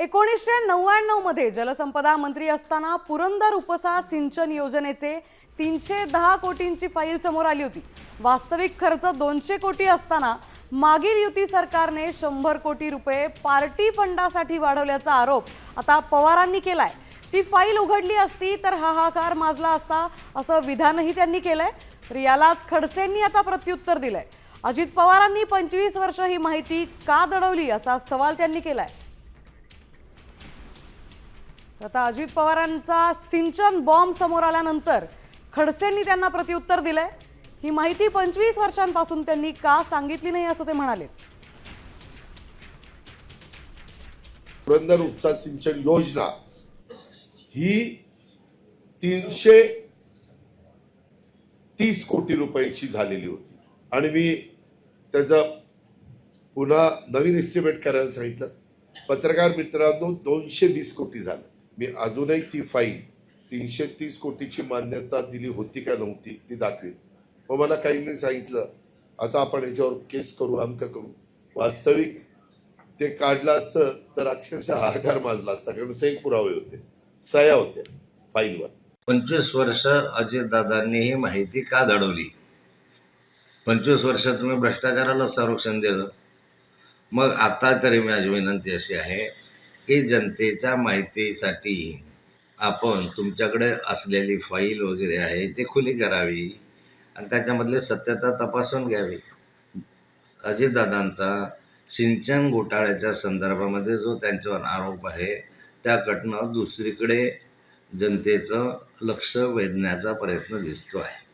एकोणीसशे नव्याण्णवमध्ये जलसंपदा मंत्री असताना पुरंदर उपसा सिंचन योजनेचे तीनशे दहा कोटींची फाईल समोर आली होती. वास्तविक खर्च दोनशे कोटी असताना मागील युती सरकारने शंभर कोटी रुपये पार्टी फंडासाठी वाढवल्याचा आरोप आता पवारांनी केलाय. ती फाईल उघडली असती तर हाहाकार माजला असता असं विधानही त्यांनी केलंय. तर यालाच खडसेंनी आता प्रत्युत्तर दिलंय. अजित पवारांनी पंचवीस वर्ष ही माहिती का दडवली असा सवाल त्यांनी केलाय. आता अजित पवारांचा सिंचन बॉम्ब समोर आल्यानंतर खडसेंनी त्यांना प्रत्युत्तर दिलंय. ही माहिती पंचवीस वर्षांपासून त्यांनी का सांगितली नाही असं ते म्हणाले. पुरंदर उपसा सिंचन योजना ही तीनशे तीस कोटी रुपयाची झालेली होती. आणि मी त्याचं पुन्हा नवीन एस्टिमेट करायला सांगितलं. पत्रकार मित्रांनो दोनशे वीस कोटी झालं. मी अजूनही ती फाईल तीनशे तीस कोटीची मान्यता दिली होती का नव्हती ती दाखवेल मग मला काहींनी सांगितलं आता आपण याच्यावर केस करू अंक करू. वास्तविक ते काढलं असतं तर अक्षरशः आकार माजला असता कारण सही पुरावे होते सया होत्या फाईलवर. पंचवीस वर्ष अजितदादांनी ही माहिती का दडवली? पंचवीस वर्ष तुम्ही भ्रष्टाचाराला संरक्षण दिलं. मग आता तरी माझी विनंती अशी आहे की जनतेच्या माहितीसाठी आपण तुमच्याकडे असलेली फाईल वगैरे आहे ते खुली करावी आणि त्याच्यामधले सत्यता तपासून घ्यावी. अजितदादांचा सिंचन घोटाळ्याच्या संदर्भामध्ये जो त्यांच्यावर आरोप आहे त्याकडनं दुसरीकडे जनतेचं लक्ष वेधण्याचा प्रयत्न दिसतो आहे.